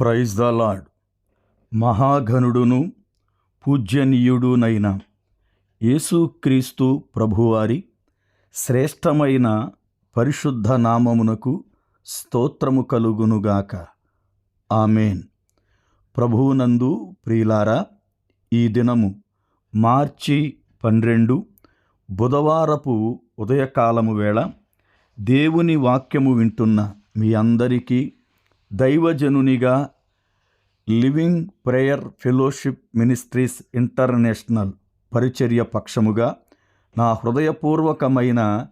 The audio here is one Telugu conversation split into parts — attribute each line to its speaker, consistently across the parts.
Speaker 1: ప్రైజ్ ద లాడ్ మహాఘనుడును పూజ్యనీయుడునైన యేసుక్రీస్తు ప్రభువారి శ్రేష్టమైన పరిశుద్ధ నామమునకు స్తోత్రము కలుగునుగాక. ఆమెన్. ప్రభువునందు ప్రియులారా ఈ దినము మార్చి పన్నెండు బుధవారపు ఉదయకాలము వేళ దేవుని వాక్యము వింటున్న మీ అందరికీ దైవజనునిగా living prayer fellowship ministries international పరిచర్య పక్షముగా నా హృదయపూర్వకమైన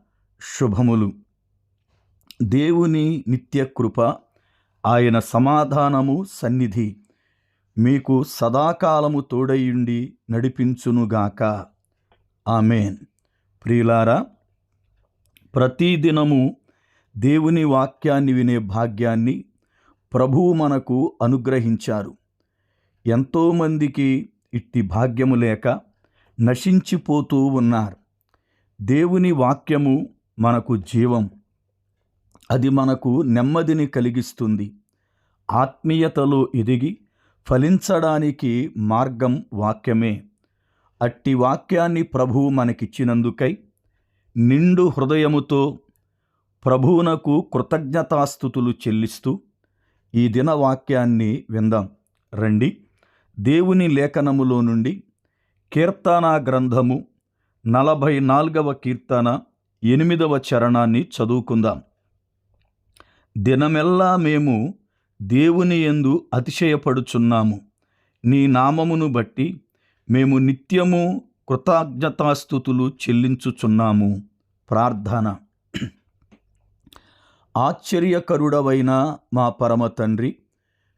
Speaker 1: శుభములు. దేవుని నిత్య కృప ఆయన సమాధానము సన్నిధి మీకు సదాకాలము తోడయుండి నడిపించునుగాక ఆమెన్. ప్రియులారా ప్రతిదినము దేవుని వాక్యాన్ని వినే భాగ్యాన్ని ప్రభువు మనకు అనుగ్రహించారు. ఎంతోమందికి ఇట్టి భాగ్యము లేక నశించిపోతూ ఉన్నారు. దేవుని వాక్యము మనకు జీవం. అది మనకు నెమ్మదిని కలిగిస్తుంది. ఆత్మీయతలో ఎదిగి ఫలించడానికి మార్గం వాక్యమే. అట్టి వాక్యాన్ని ప్రభువు మనకిచ్చినందుకై నిండు హృదయముతో ప్రభువునకు కృతజ్ఞతాస్థుతులు చెల్లిస్తూ ఈ దిన వాక్యాన్ని విందాం. రండి. దేవుని లేఖనములో నుండి కీర్తనా గ్రంథము నలభై నాలుగవ కీర్తన ఎనిమిదవ చరణాన్ని చదువుకుందాం. దినమెల్లా మేము దేవుని యందు అతిశయపడుచున్నాము. నీ నామమును బట్టి మేము నిత్యము కృతజ్ఞతాస్థుతులు చెల్లించుచున్నాము. ప్రార్థన. ఆశ్చర్యకరుడవైన మా పరమ తండ్రి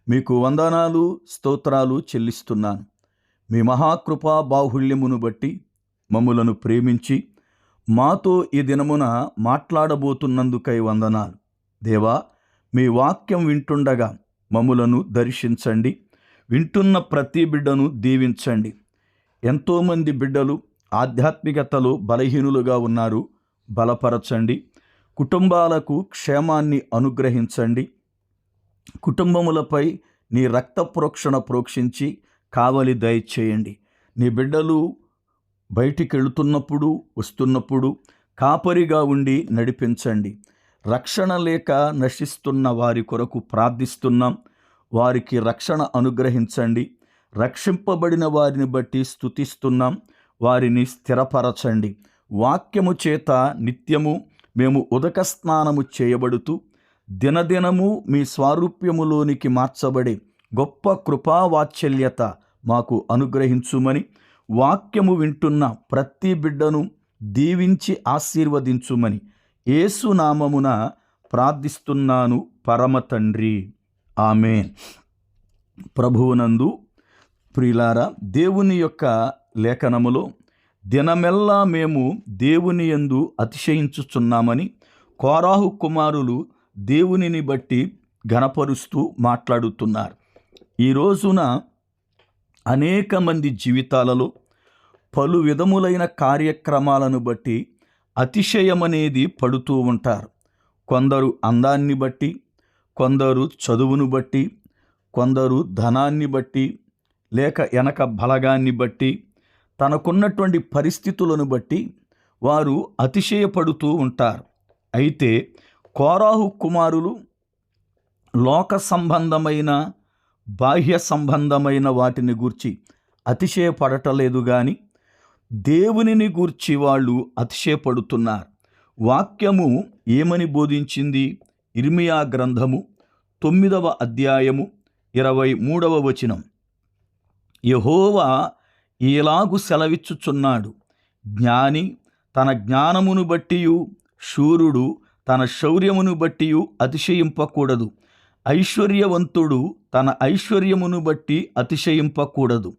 Speaker 1: మీకు వందనాలు స్తోత్రాలు చెల్లిస్తున్నాను. మీ మహాకృపా బాహుళ్యమును బట్టి మమ్ములను ప్రేమించి మాతో ఈ దినమున మాట్లాడబోతున్నందుకై వందనాలు. దేవా మీ వాక్యం వింటుండగా మమ్ములను దర్శించండి. వింటున్న ప్రతి బిడ్డను దీవించండి. ఎంతోమంది బిడ్డలు ఆధ్యాత్మికతలో బలహీనులుగా ఉన్నారు. బలపరచండి. కుటుంబాలకు క్షేమాన్ని అనుగ్రహించండి. కుటుంబములపై నీ రక్త ప్రోక్షణ ప్రోక్షించి కావలి దయచేయండి. నీ బిడ్డలు బయటికి వెళుతున్నప్పుడు వస్తున్నప్పుడు కాపరిగా ఉండి నడిపించండి. రక్షణ లేక నశిస్తున్న వారి కొరకు ప్రార్థిస్తున్నాం. వారికి రక్షణ అనుగ్రహించండి. రక్షింపబడిన వారిని బట్టి స్థుతిస్తున్నాం వారిని స్థిరపరచండి. వాక్యము చేత నిత్యము మేము ఉదక స్నానము చేయబడుతూ దినదినము మీ స్వారూప్యములోనికి మార్చబడే గొప్ప కృపావాత్సల్యత మాకు అనుగ్రహించుమని వాక్యము వింటున్న ప్రతి బిడ్డను దీవించి ఆశీర్వదించుమని ఏసునామమున ప్రార్థిస్తున్నాను పరమ తండ్రి. ఆమె ప్రభువునందు ప్రిలారా దేవుని యొక్క లేఖనములో దినమెల్లా మేము దేవుని యందు అతిశయించుచున్నామని కోరాహు కుమారులు దేవునిని బట్టి ఘనపరుస్తూ మాట్లాడుతున్నారు. ఈ రోజున అనేక మంది జీవితాలలో పలు విధములైన కార్యక్రమాలను బట్టి అతిశయమనేది పడుతూ ఉంటారు. కొందరు అందాన్ని బట్టి కొందరు చదువును బట్టి కొందరు ధనాన్ని బట్టి లేక వెనక బలగాన్ని బట్టి తనకున్నటువంటి పరిస్థితులను బట్టి వారు అతిశయపడుతూ ఉంటారు. అయితే కోరాహు కుమారులు లోక సంబంధమైన బాహ్య సంబంధమైన వాటిని గూర్చి అతిశయపడటలేదు కానీ దేవునిని గూర్చి వాళ్ళు అతిశయపడుతున్నారు. వాక్యము ఏమని బోధించింది? ఇర్మియా గ్రంథము తొమ్మిదవ అధ్యాయము ఇరవై మూడవ వచనం. యహోవా ఇలాగు సెలవిచ్చుచున్నాడు. జ్ఞాని తన జ్ఞానమును బట్టియు శూరుడు తన శౌర్యమును బట్టియు అతిశయింపకూడదు. ఐశ్వర్యవంతుడు తన ఐశ్వర్యమును బట్టి అతిశయింపకూడదు.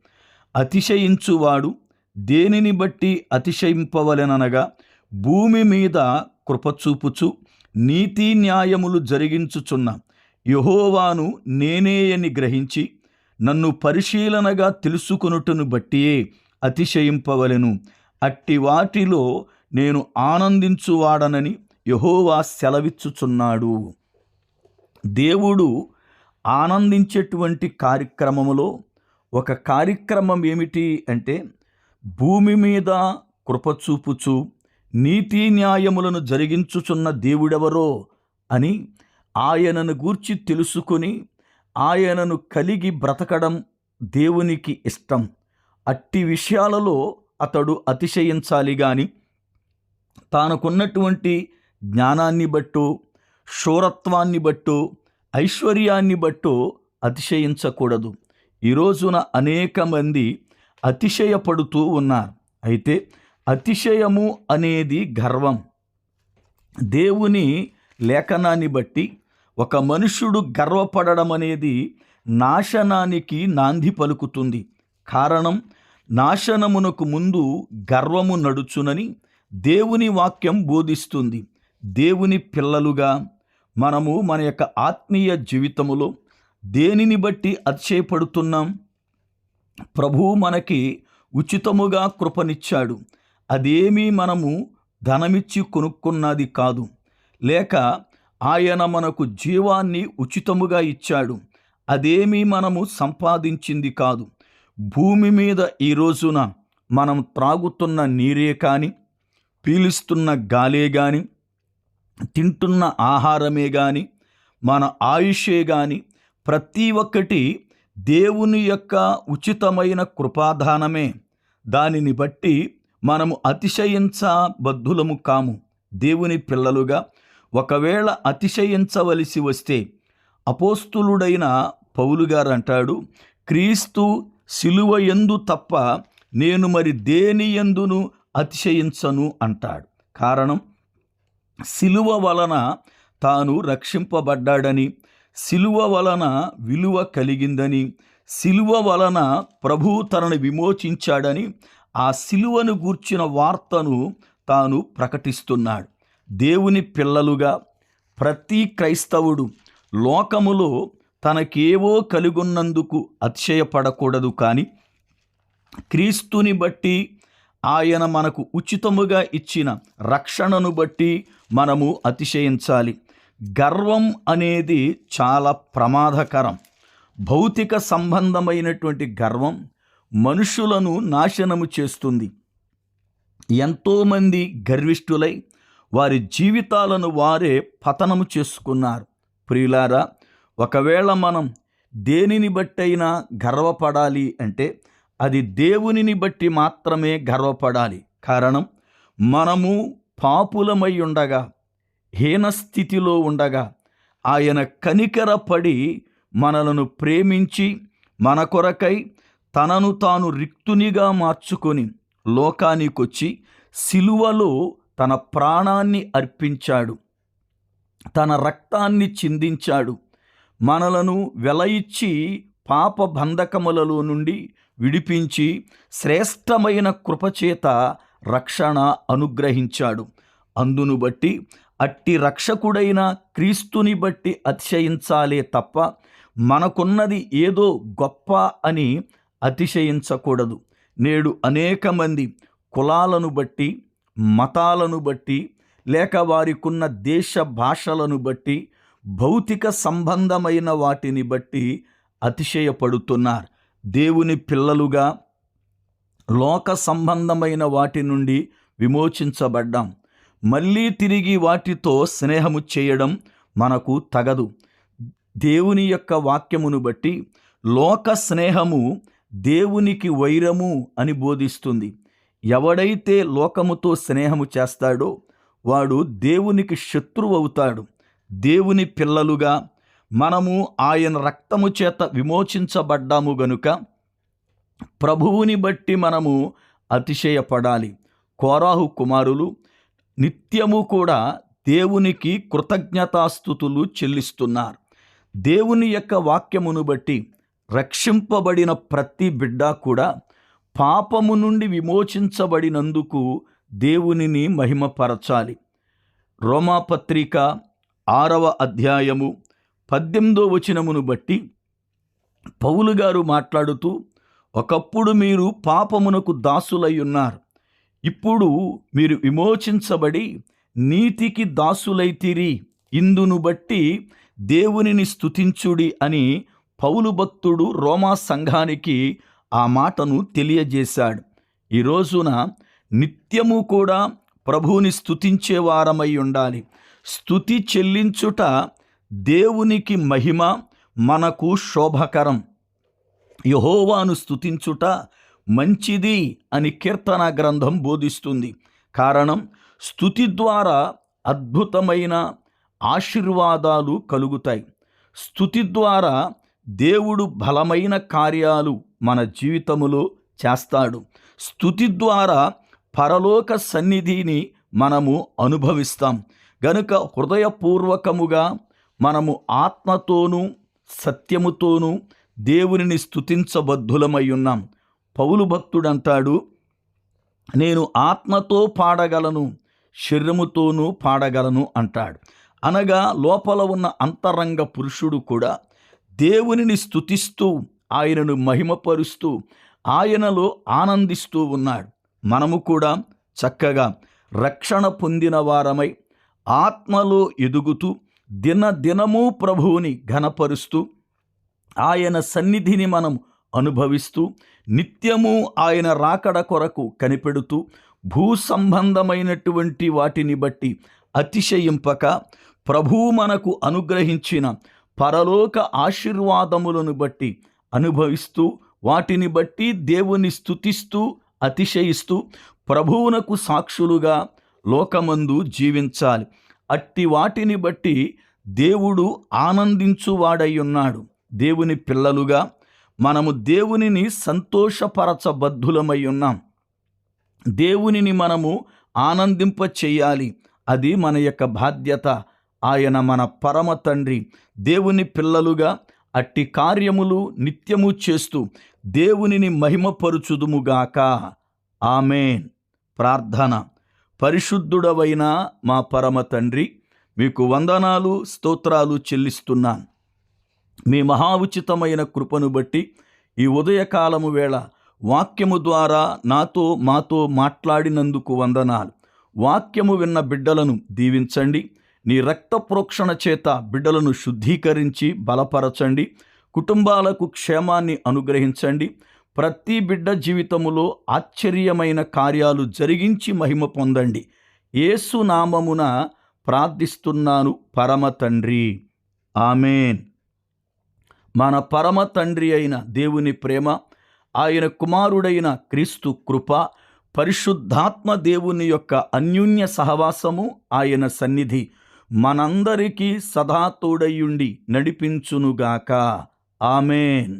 Speaker 1: అతిశయించువాడు దేనిని బట్టి అతిశయింపవలెననగా భూమి మీద కృపచూపుచు నీతి న్యాయములు జరిగించుచున్న యహోవాను నేనేయని గ్రహించి నన్ను పరిశీలనగా తెలుసుకొనుటను బట్టియే అతిశయింపవలెను. అట్టి వాటిలో నేను ఆనందించువాడనని యహోవా సెలవిచ్చుచున్నాడు. దేవుడు ఆనందించేటువంటి కార్యక్రమములో ఒక కార్యక్రమం ఏమిటి అంటే భూమి మీద కృపచూపుచు నీతి న్యాయములను జరిగించుచున్న దేవుడెవరో అని ఆయనను గూర్చి తెలుసుకొని ఆయనను కలిగి బ్రతకడం దేవునికి ఇష్టం. అట్టి విషయాలలో అతడు అతిశయించాలి గాని తానుకున్నటువంటి జ్ఞానాన్ని బట్టు శూరత్వాన్ని బట్టు ఐశ్వర్యాన్ని బట్టు అతిశయించకూడదు. ఈ రోజున అనేక మంది అతిశయపడుతూ ఉన్నారు. అయితే అతిశయము అనేది గర్వం. దేవుని లేఖనాన్ని బట్టి ఒక మనుషుడు గర్వపడడం అనేది నాశనానికి నాంది పలుకుతుంది. కారణం నాశనమునకు ముందు గర్వము నడుచునని దేవుని వాక్యం బోధిస్తుంది. దేవుని పిల్లలుగా మనము మన యొక్క ఆత్మీయ జీవితములో దేనిని బట్టి అతిశయపడుతున్నాం? ప్రభువు మనకి ఉచితముగా కృపనిచ్చాడు. అదేమీ మనము ధనమిచ్చి కొనుక్కున్నది కాదు. లేక ఆయన మనకు జీవాన్ని ఉచితముగా ఇచ్చాడు. అదేమీ మనము సంపాదించింది కాదు. భూమి మీద ఈ రోజున మనం త్రాగుతున్న నీరే కానీ పీలుస్తున్న గాలే కానీ తింటున్న ఆహారమే కానీ మన ఆయుషే కానీ ప్రతి ఒక్కటి దేవుని యొక్క ఉచితమైన కృపాదానమే. దానిని బట్టి మనము అతిశయించబద్ధులము కాము. దేవుని పిల్లలుగా ఒకవేళ అతిశయించవలసి వస్తే అపోస్తులుడైన పౌలు గారు అంటాడు క్రీస్తు సిలువ ఎందు తప్ప నేను మరి దేని ఎందును అతిశయించను? అంటాడు. కారణం సిలువ వలన తాను రక్షింపబడ్డాడని సిలువ వలన విలువ కలిగిందని సిలువ వలన ప్రభు తనను విమోచించాడని ఆ సిలువను గూర్చిన వార్తను తాను ప్రకటిస్తున్నాడు. దేవుని పిల్లలుగా ప్రతి క్రైస్తవుడు లోకములో తనకేవో కలిగున్నందుకు అతిశయపడకూడదు కానీ క్రీస్తుని బట్టి ఆయన మనకు ఉచితముగా ఇచ్చిన రక్షణను బట్టి మనము అతిశయించాలి. గర్వం అనేది చాలా ప్రమాదకరం. భౌతిక సంబంధమైనటువంటి గర్వం మనుషులను నాశనము చేస్తుంది. ఎంతోమంది గర్విష్ఠులై వారి జీవితాలను వారే పతనము చేసుకున్నారు. ప్రియులారా ఒకవేళ మనం దేనిని బట్టైనా గర్వపడాలి అంటే అది దేవునిని బట్టి మాత్రమే గర్వపడాలి. కారణం మనము పాపులమై ఉండగా హీనస్థితిలో ఉండగా ఆయన కనికరపడి మనలను ప్రేమించి మన కొరకై తనను తాను రిక్తునిగా మార్చుకొని లోకానికొచ్చి సిలువలో తన ప్రాణాన్ని అర్పించాడు. తన రక్తాన్ని చిందించాడు. మనలను వెల ఇచ్చి పాప బంధకములలో నుండి విడిపించి శ్రేష్టమైన కృపచేత రక్షణ అనుగ్రహించాడు. అందును బట్టి అట్టి రక్షకుడైన క్రీస్తుని బట్టి అతిశయించాలే తప్ప మనకున్నది ఏదో గొప్ప అని అతిశయించకూడదు. నేడు అనేక మంది కులాలను బట్టి మతాలను బట్టి లేక వారికున్న దేశ భాషలను బట్టి భౌతిక సంబంధమైన వాటిని బట్టి అతిశయపడుతున్నారు. దేవుని పిల్లలుగా లోక సంబంధమైన వాటి నుండి విమోచించబడ్డాం. మళ్ళీ తిరిగి వాటితో స్నేహము చేయడం మనకు తగదు. దేవుని యొక్క వాక్యమును బట్టి లోక స్నేహము దేవునికి వైరము అని బోధిస్తుంది. ఎవడైతే లోకముతో స్నేహము చేస్తాడో వాడు దేవునికి శత్రువు అవుతాడు దేవుని పిల్లలుగా మనము ఆయన రక్తము చేత విమోచించబడ్డాము గనుక ప్రభువుని బట్టి మనము అతిశయపడాలి. కోరాహు కుమారులు నిత్యము కూడా దేవునికి కృతజ్ఞతాస్థుతులు చెల్లిస్తున్నారు. దేవుని యొక్క వాక్యమును బట్టి రక్షింపబడిన ప్రతి బిడ్డ కూడా పాపము నుండి విమోచించబడినందుకు దేవునిని మహిమపరచాలి. రోమాపత్రిక ఆరవ అధ్యాయము పద్దెనిమిదో వచనమును బట్టి పౌలు గారు మాట్లాడుతూ ఒకప్పుడు మీరు పాపమునకు దాసులై ఉన్నారు. ఇప్పుడు మీరు విమోచించబడి నీతికి దాసులైతిరి ఇందును బట్టి దేవునిని స్తుతించుడి అని పౌలు భక్తుడు రోమా సంఘానికి ఆ మాటను తెలియజేశాడు. ఈ రోజున నిత్యము కూడా ప్రభువుని స్థుతించే వారమై ఉండాలి. స్థుతి చెల్లించుట దేవునికి మహిమ మనకు శోభకరం. యహోవాను స్థుతించుట మంచిది అని కీర్తన గ్రంథం బోధిస్తుంది. కారణం స్థుతి ద్వారా అద్భుతమైన ఆశీర్వాదాలు కలుగుతాయి. స్థుతి ద్వారా దేవుడు బలమైన కార్యాలు మన జీవితములో చేస్తాడు. స్థుతి ద్వారా పరలోక సన్నిధిని మనము అనుభవిస్తాం. గనుక హృదయపూర్వకముగా మనము ఆత్మతోనూ సత్యముతోనూ దేవునిని స్థుతించబద్ధులమై ఉన్నాం. పౌలు భక్తుడంటాడు నేను ఆత్మతో పాడగలను శరీరముతోనూ పాడగలను అంటాడు. అనగా లోపల ఉన్న అంతరంగ పురుషుడు కూడా దేవునిని స్థుతిస్తూ ఆయనను మహిమపరుస్తూ ఆయనలో ఆనందిస్తూ ఉన్నాడు. మనము కూడా చక్కగా రక్షణ పొందిన వారమై ఆత్మలో ఎదుగుతూ దినదినము ప్రభువుని ఘనపరుస్తూ ఆయన సన్నిధిని మనం అనుభవిస్తూ నిత్యము ఆయన రాకడ కొరకు కనిపెడుతూ భూ సంబంధమైనటువంటి వాటిని బట్టి అతిశయింపక ప్రభువు మనకు అనుగ్రహించిన పరలోక ఆశీర్వాదములను బట్టి అనుభవిస్తూ వాటిని బట్టి దేవుని స్థుతిస్తూ అతిశయిస్తూ ప్రభువునకు సాక్షులుగా లోకమందు జీవించాలి. అట్టి వాటిని బట్టి దేవుడు ఆనందించువాడై ఉన్నాడు దేవుని పిల్లలుగా మనము దేవునిని సంతోషపరచబద్ధులమై ఉన్నాం దేవునిని మనము ఆనందింప చేయాలి అది మన యొక్క బాధ్యత. ఆయన మన పరమ తండ్రి దేవుని పిల్లలుగా అట్టి కార్యములు నిత్యము చేస్తూ దేవునిని మహిమపరుచుదుముగాక. ఆమెన్. ప్రార్థన. పరిశుద్ధుడవైన మా పరమ తండ్రి మీకు వందనాలు స్తోత్రాలు చెల్లిస్తున్నాను. మీ మహా ఉచితమైన కృపను బట్టి ఈ ఉదయకాలము వేళ వాక్యము ద్వారా నాతో మాతో మాట్లాడినందుకు వందనాలు. వాక్యము విన్న బిడ్డలను దీవించండి. నీ రక్త ప్రోక్షణ చేత బిడ్డలను శుద్ధీకరించి బలపరచండి. కుటుంబాలకు క్షేమాన్ని అనుగ్రహించండి. ప్రతి బిడ్డ జీవితములో ఆశ్చర్యమైన కార్యాలు జరిగించి మహిమ పొందండి. ఏసు నామమున ప్రార్థిస్తున్నాను పరమ తండ్రి. ఆమెన్. మన పరమ తండ్రి అయిన దేవుని ప్రేమ ఆయన కుమారుడైన క్రీస్తు కృప పరిశుద్ధాత్మ దేవుని యొక్క అన్యోన్య సహవాసము ఆయన సన్నిధి. మనందరికీ సదా తోడయుండి నడిపించునుగాక. ఆమెన్.